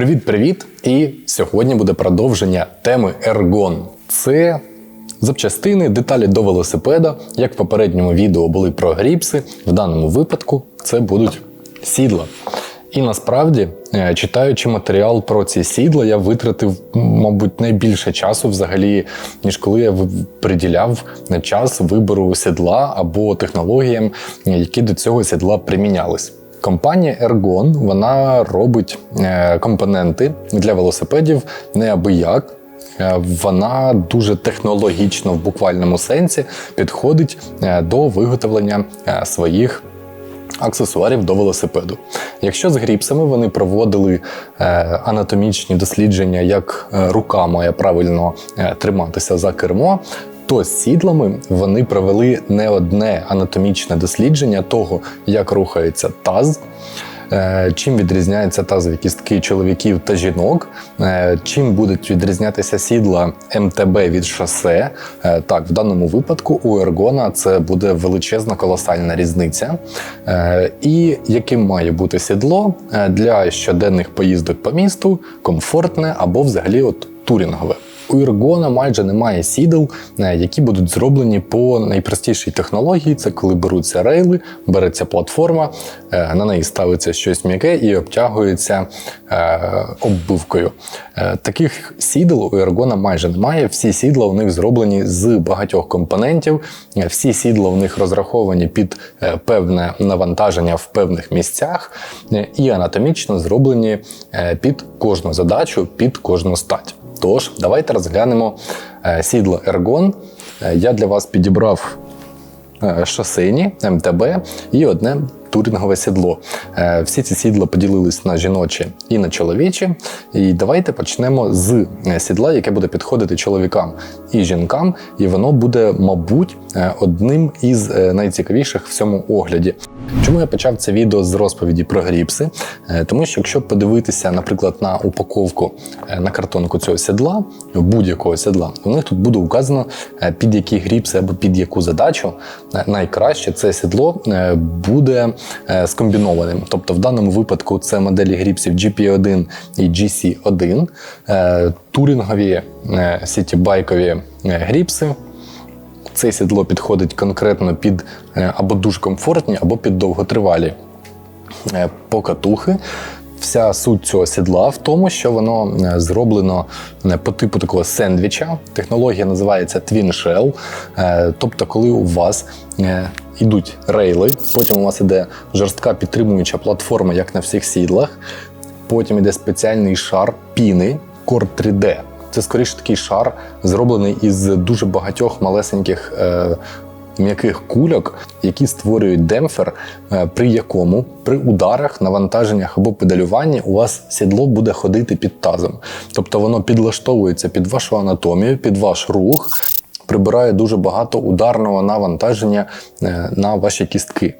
Привіт-привіт! І сьогодні буде продовження теми Ергон. Це запчастини, деталі до велосипеда. Як в попередньому відео були про гріпси, в даному випадку це будуть сідла. І насправді, е, читаючи матеріал про ці сідла, я витратив, мабуть, найбільше часу взагалі, ніж коли я приділяв час вибору сідла або технологіям, які до цього сідла примінялись. Компанія Ergon вона робить е, компоненти для велосипедів неабияк. Е, вона дуже технологічно в буквальному сенсі підходить е, до виготовлення своїх аксесуарів до велосипеду. Якщо з гріпсами вони проводили анатомічні дослідження, як рука має правильно триматися за кермо, то з сідлами вони провели не одне анатомічне дослідження того, як рухається таз. Е, чим відрізняються тазові кістки чоловіків та жінок, е, чим будуть відрізнятися сідла МТБ від шосе? Е, так, в даному випадку у ергона це буде величезна колосальна різниця. І яким має бути сідло для щоденних поїздок по місту, комфортне або взагалі от турінгове. У Іргона майже немає сідел, е, які будуть зроблені по найпростішій технології. Це коли беруться рейли, береться платформа, е, на неї ставиться щось м'яке і обтягується е, оббивкою. Таких сідел у Ергона майже немає. Всі сідла у них зроблені з багатьох компонентів. Всі сідла у них розраховані під певне навантаження в певних місцях і анатомічно зроблені під кожну задачу, під кожну стать. Тож, давайте розглянемо е, сідло Ергон. Е, я для вас підібрав е, шосейні МТБ і одне турінгове сідло. Всі ці сідла поділились на жіночі і на чоловічі. І давайте почнемо з сідла, яке буде підходити чоловікам і жінкам, і воно буде, мабуть, одним із найцікавіших в цьому огляді. Чому я почав це відео з розповіді про гріпси? Е, тому що якщо подивитися, наприклад, на упаковку е, на картонку цього сідла, будь-якого сідла, у них тут буде указано е, під які гріпси або під яку задачу найкраще це сідло буде скомбінованим. Тобто в даному випадку це моделі гріпсів GP1 і GC1, турінгові сітібайкові гріпси. Це сідло підходить конкретно під е, або дуже комфортні, або під довготривалі е, покатухи. Вся суть цього сідла в тому, що воно е, зроблено по типу такого сендвіча. Технологія називається Twin Shell. Тобто, коли у вас йдуть рейли, потім у вас іде жорстка підтримуюча платформа, як на всіх сідлах, потім іде спеціальний шар піни Core 3D. Це скоріше такий шар, зроблений із дуже багатьох малесеньких е, м'яких кульок, які створюють демпфер, е, при якому при ударах, навантаженнях або педалюванні у вас сідло буде ходити під тазом. Тобто воно підлаштовується під вашу анатомію, під ваш рух. Прибирає дуже багато ударного навантаження е, на ваші кістки.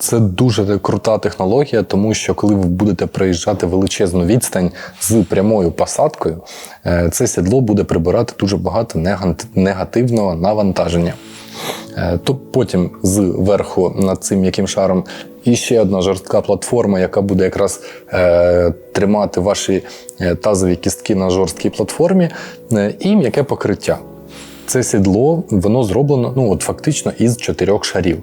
Це дуже крута технологія, тому що коли ви будете проїжджати величезну відстань з прямою посадкою, е, це сідло буде прибирати дуже багато негативного навантаження. Е, то потім зверху над цим м'яким шаром і ще одна жорстка платформа, яка буде якраз е, тримати ваші е, тазові кістки на жорсткій платформі, і м'яке покриття. Це сідло, воно зроблено ну от фактично із чотирьох шарів.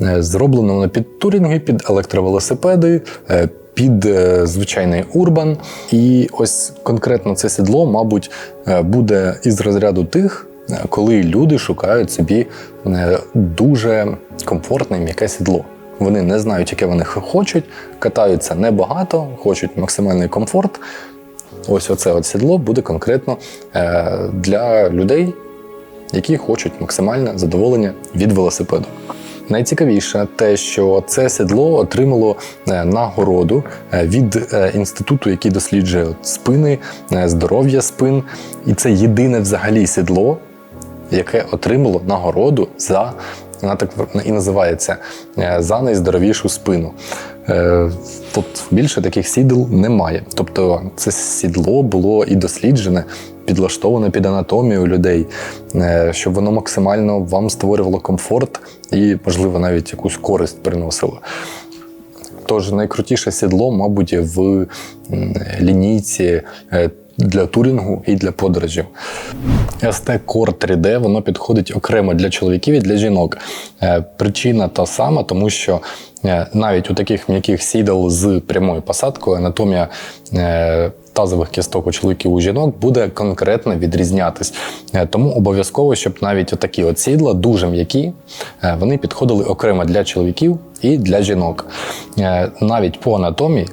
Е, зроблено воно під турінги, під електровелосипеди, е, під е, звичайний урбан. І ось конкретно це сідло, мабуть, буде із розряду тих, коли люди шукають собі дуже комфортне м'яке сідло. Вони не знають, яке вони хочуть, катаються небагато, хочуть максимальний комфорт. Ось оце от сідло буде конкретно для людей, які хочуть максимальне задоволення від велосипеду. Найцікавіше те, що це сідло отримало е, нагороду е, від е, інституту, який досліджує спини, здоров'я спин, і це єдине взагалі сідло, яке отримало нагороду за вона так і називається за найздоровішу спину. Тут більше таких сідл немає. Тобто це сідло було і досліджене підлаштоване під анатомію людей, е, щоб воно максимально вам створювало комфорт і, можливо, навіть якусь користь приносило. Тож найкрутіше сідло, мабуть, в лінійці е, для турінгу і для подорожів. ST Core 3D воно підходить окремо для чоловіків і для жінок. Е, Причина та сама, тому що навіть у таких м'яких сідал з прямою посадкою анатомія тазових кісток у чоловіків у жінок буде конкретно відрізнятись. Е, Тому обов'язково, щоб навіть отакі от сідла, дуже м'які, е, вони підходили окремо для чоловіків і для жінок. Е, Навіть по анатомії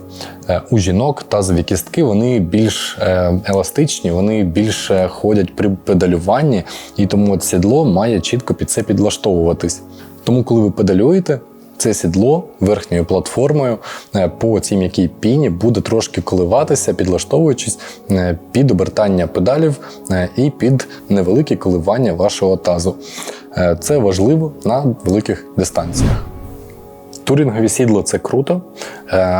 у жінок тазові кістки вони більш еластичні, вони більше ходять при педалюванні, і тому от сідло має чітко під це підлаштовуватись. Тому, коли ви педалюєте, це сідло верхньою платформою е, по цій м'якій піні буде трошки коливатися, підлаштовуючись е, під обертання педалів е, і під невеликі коливання вашого тазу. Це важливо на великих дистанціях. Турінгові сідла це круто,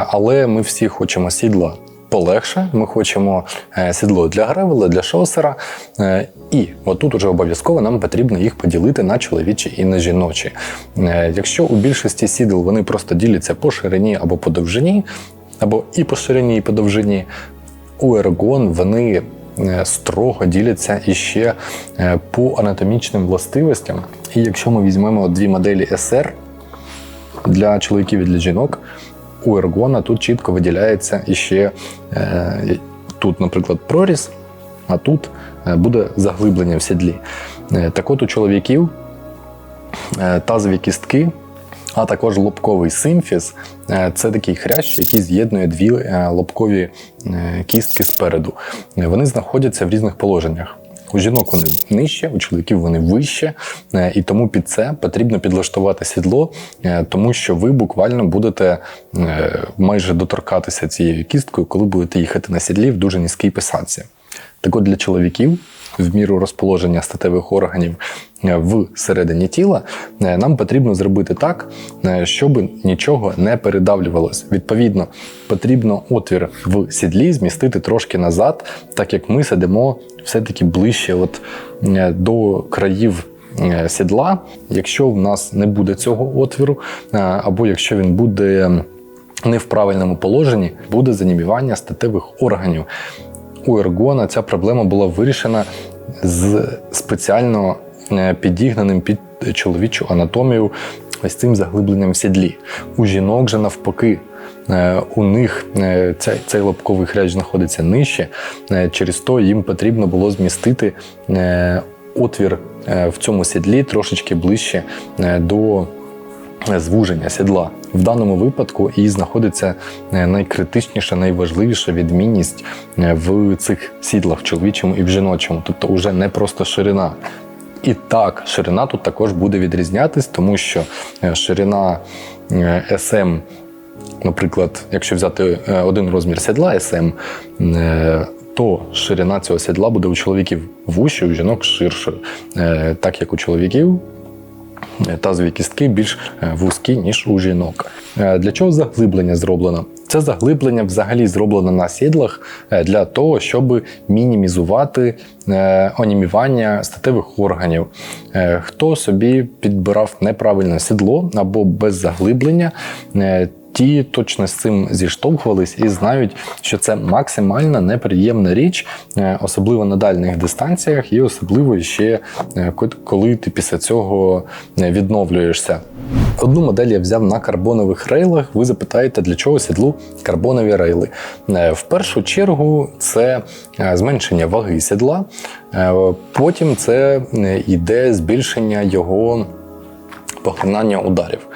але ми всі хочемо сідла полегше. Ми хочемо е, сідло для гревела, для шосера. Е, І отут уже обов'язково нам потрібно їх поділити на чоловічі і на жіночі. Е, Якщо у більшості сідл вони просто діляться по ширині або по довжині, або і по ширині, і по довжині, у ергон вони строго діляться іще по анатомічним властивостям. І якщо ми візьмемо дві моделі SR, для чоловіків і для жінок у ергона тут чітко виділяється іще е, тут, наприклад, проріз, а тут е, буде заглиблення в сідлі. Е, так от у чоловіків тазові кістки, а також лобковий симфіз це такий хрящ, який з'єднує дві лобкові кістки спереду. Вони знаходяться в різних положеннях. У жінок вони нижче, у чоловіків вони вище, е, і тому під це потрібно підлаштувати сідло, е, тому що ви буквально будете е, майже доторкатися цією кісткою, коли будете їхати на сідлі в дуже низькій писанці. Так от для чоловіків, в міру розположення статевих органів в середині тіла, е, нам потрібно зробити так, е, щоб нічого не передавлювалось. Відповідно, потрібно отвір в сідлі змістити трошки назад, так як ми сидимо все-таки ближче от, е, до країв е, сідла. Якщо в нас не буде цього отвіру, е, або якщо він буде не в правильному положенні, буде занімівання статевих органів. У ергона ця проблема була вирішена з спеціально е, підігнаним під чоловічу анатомію ось цим заглибленням в сідлі. У жінок же навпаки. е, У них е, цей, цей лобковий хрящ знаходиться нижче, е, через то їм потрібно було змістити е, отвір е, в цьому сідлі трошечки ближче е, до звуження сідла. В даному випадку і знаходиться е, найкритичніша, найважливіша відмінність е, в цих сідлах чоловічому і в жіночому, тобто уже не просто ширина. І так, ширина тут також буде відрізнятись, тому що е, ширина е, SM, наприклад, якщо взяти е, один розмір сідла SM, то ширина цього сідла буде у чоловіків вущою, у жінок ширшою. Так як у чоловіків тазові кістки більш е, вузькі, ніж у жінок. Е, Для чого заглиблення зроблено? Це заглиблення взагалі зроблено на сідлах е, для того, щоб мінімізувати онімівання статевих органів. Хто собі підбирав неправильне сідло або без заглиблення, ті точно з цим зіштовхувались і знають, що це максимально неприємна річ, е, особливо на дальніх дистанціях, і особливо ще е, коли ти після цього е, відновлюєшся. Одну модель я взяв на карбонових рейлах. Ви запитаєте, для чого сідлу карбонові рейли? В першу чергу це зменшення ваги сідла, потім це йде збільшення його поглинання ударів.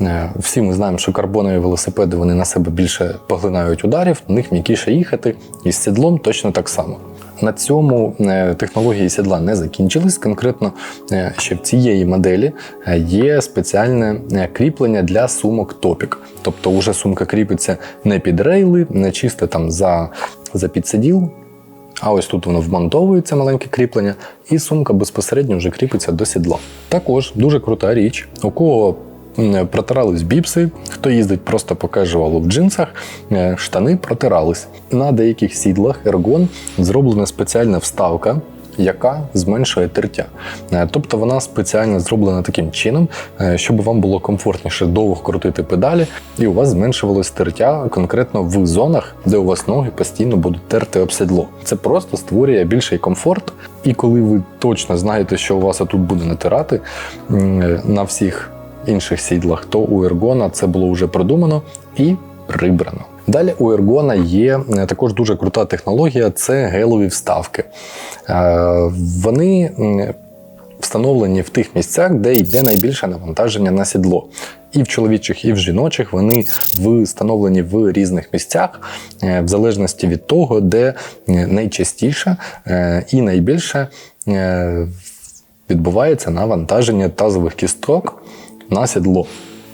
Е, Всі ми знаємо, що карбонові велосипеди вони на себе більше поглинають ударів, на них м'якіше їхати, і з сідлом точно так само. На цьому е, технології сідла не закінчились. Конкретно е, ще в цієї моделі є спеціальне кріплення для сумок топік. Тобто, вже сумка кріпиться не під рейли, не чисто там за, за підсиділ, а ось тут воно вмонтовується маленьке кріплення, і сумка безпосередньо вже кріпиться до сідла. Також дуже крута річ, у кого протирались біпси, хто їздить просто по кежуалу в джинсах, е, штани протирались. На деяких сідлах ергон зроблена спеціальна вставка. Яка зменшує тертя. Е, Тобто вона спеціально зроблена таким чином, е, щоб вам було комфортніше довго крутити педалі, і у вас зменшувалось тертя конкретно в зонах, де у вас ноги постійно будуть терти об седло. Це просто створює більший комфорт. І коли ви точно знаєте, що у вас тут буде натирати на всіх інших сідлах, то у ергона це було вже продумано і прибрано. Далі у ергона є е, також дуже крута технологія це гелові вставки. Е, Вони встановлені в тих місцях, де йде найбільше навантаження на сідло. І в чоловічих, і в жіночих вони встановлені в різних місцях, е, в залежності від того, де найчастіше і найбільше відбувається навантаження тазових кісток на сідло.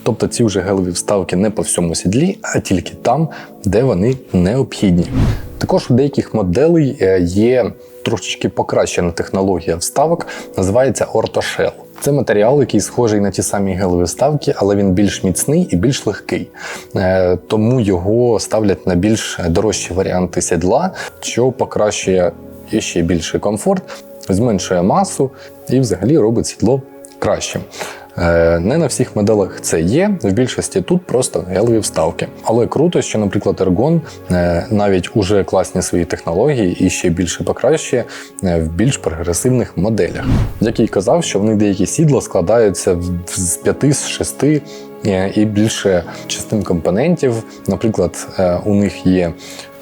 Тобто ці вже гелеві вставки не по всьому сідлі, а тільки там, де вони необхідні. Також у деяких моделей е, є трошечки покращена технологія вставок, називається ортошел. Це матеріал, який схожий на ті самі гелеві вставки, але він більш міцний і більш легкий. Е, Тому його ставлять на більш дорожчі варіанти сідла, що покращує ще більший комфорт, зменшує масу і взагалі робить сідло кращим. Е, Не на всіх моделах це є, в більшості тут просто гелеві вставки. Але круто, що, наприклад, Ergon е, навіть уже класні свої технології і ще більше покращує е, в більш прогресивних моделях. Як й казав, що вони деякі сідла складаються з п'яти з шести і більше частин компонентів. Наприклад, у них є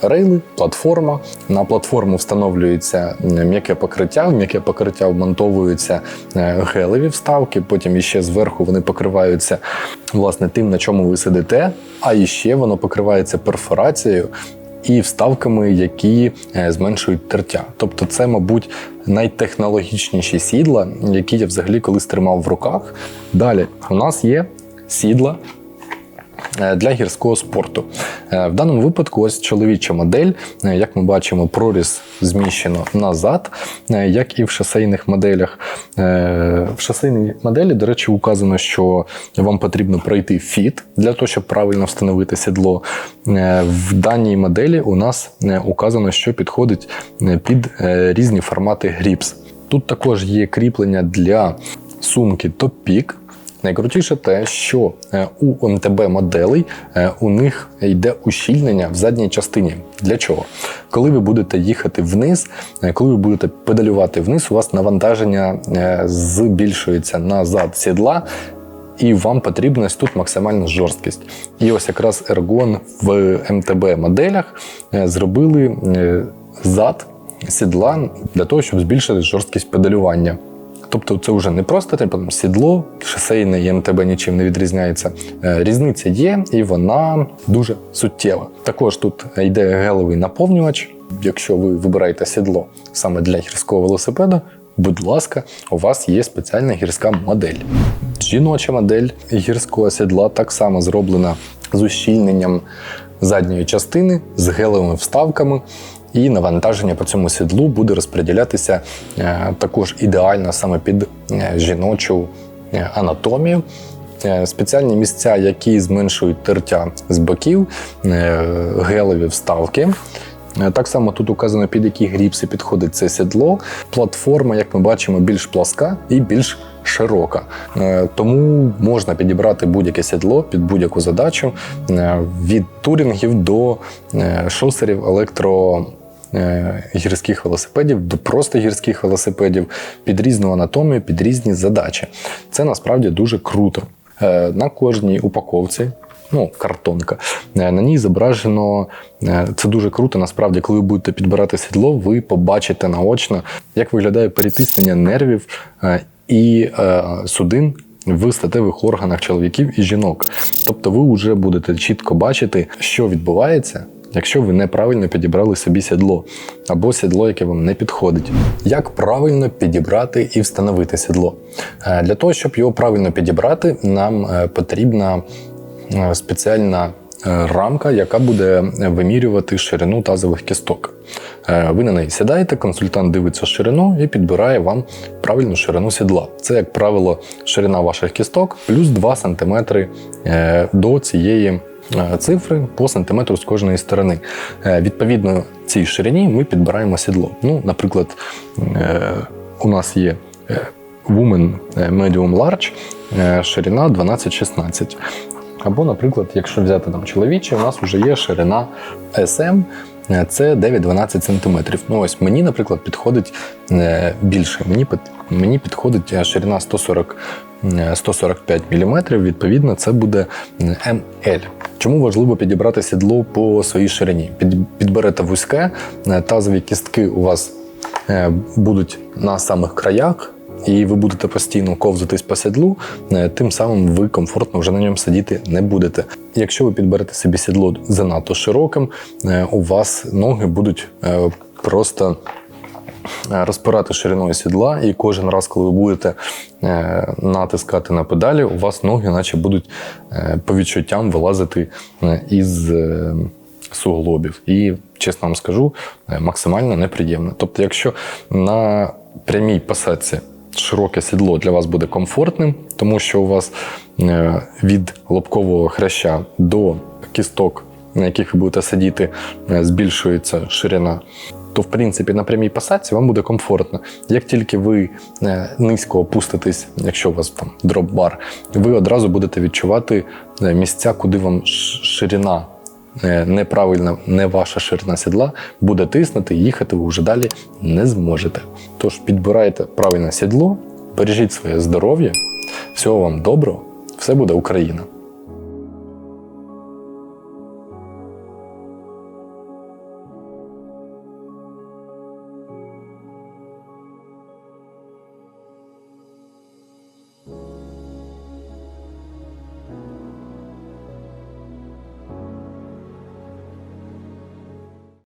рейли, платформа. На платформу встановлюється м'яке покриття. В м'яке покриття вмонтовуються е, гелеві вставки. Потім іще зверху вони покриваються власне тим, на чому ви сидите. А іще воно покривається перфорацією. І вставками, які е, зменшують тертя. Тобто, це, мабуть, найтехнологічніші сідла, які я взагалі колись тримав в руках. Далі у нас є сідла для гірського спорту. Е, В даному випадку ось чоловіча модель, Е, як ми бачимо, проріз зміщено назад, е, як і в шосейних моделях. Е, В шосейній моделі, до речі, указано, що вам потрібно пройти фіт для того, щоб правильно встановити сідло. Е, В даній моделі у нас е, указано, що підходить е, під е, різні формати гріпс. Тут також є кріплення для сумки Peak. Найкрутіше те, що е, у МТБ моделей е, у них йде ущільнення в задній частині. Для чого? Коли ви будете їхати вниз, е, коли ви будете педалювати вниз, у вас навантаження збільшується на зад сідла. І вам потрібна тут максимальна жорсткість. І ось якраз Ergon в МТБ моделях зробили зад сідла для того, щоб збільшити жорсткість педалювання. Тобто це вже не просто типу, сідло, шосейне і МТБ нічим не відрізняється. Е, Різниця є, і вона дуже суттєва. Також тут йде гелевий наповнювач. Якщо ви вибираєте сідло саме для гірського велосипеда, будь ласка, у вас є спеціальна гірська модель. Жіноча модель гірського сідла так само зроблена з ущільненням задньої частини, з гелевими вставками. І навантаження по цьому сідлу буде розподілятися е, також ідеально саме під е, жіночу е, анатомію. Спеціальні місця, які зменшують тертя з боків, гелеві вставки. Так само тут указано, під які гріпси підходить це сідло. Платформа, як ми бачимо, більш пласка і більш широка. Тому можна підібрати будь-яке сідло під будь-яку задачу від турінгів до шосерів електро. Е, Гірських велосипедів до просто гірських велосипедів під різну анатомію, під різні задачі. Це насправді дуже круто. Е, На кожній упаковці ну, картонка. Е, На ній зображено це дуже круто. Насправді, коли ви будете підбирати сідло, ви побачите наочно, як виглядає перетиснення нервів і судин. В статевих органах чоловіків і жінок. Тобто ви вже будете чітко бачити, що відбувається, якщо ви неправильно підібрали собі сідло або сідло, яке вам не підходить. Як правильно підібрати і встановити сідло? Е, Для того, щоб його правильно підібрати, нам е, потрібна е, спеціальна рамка, яка буде вимірювати ширину тазових кісток. Ви на неї сідаєте, консультант дивиться ширину і підбирає вам правильну ширину сідла. Це, як правило, ширина ваших кісток плюс 2 см до цієї цифри по сантиметру з кожної сторони. Е, Відповідно, цій ширині ми підбираємо сідло. Ну, наприклад, е, у нас є е, Woman е, Medium Large, е, ширина 12-16. Або, наприклад, якщо взяти там чоловічий, у нас вже є ширина SM, е, це 9-12 см. Ну ось мені, наприклад, підходить е, більше. Мені, мені підходить е, ширина 140, е, 145 мм, відповідно, це буде е, ML. Чому важливо підібрати сідло по своїй ширині? Підберете вузьке, е, тазові кістки у вас е, будуть на самих краях, і ви будете постійно ковзатись по сідлу, е, тим самим ви комфортно вже на ньому сидіти не будете. Якщо ви підберете собі сідло занадто широким, у вас ноги будуть просто розпирати шириною сідла, і кожен раз, коли ви будете е, натискати на педалі, у вас ноги, наче будуть е, по відчуттям вилазити е, із е, суглобів. І, чесно вам скажу, е, максимально неприємно. Тобто, якщо на прямій посадці широке сідло для вас буде комфортним, тому що у вас е, від лобкового хряща до кісток, на яких ви будете сидіти, е, збільшується ширина. То, в принципі, на прямій посадці вам буде комфортно. Як тільки ви е, низько опуститесь, якщо у вас там дроп-бар, ви одразу будете відчувати е, місця, куди вам ширина е, неправильна, не ваша ширина сідла, буде тиснути, їхати ви вже далі не зможете. Тож підбирайте правильне сідло, бережіть своє здоров'я, всього вам доброго, все буде Україна!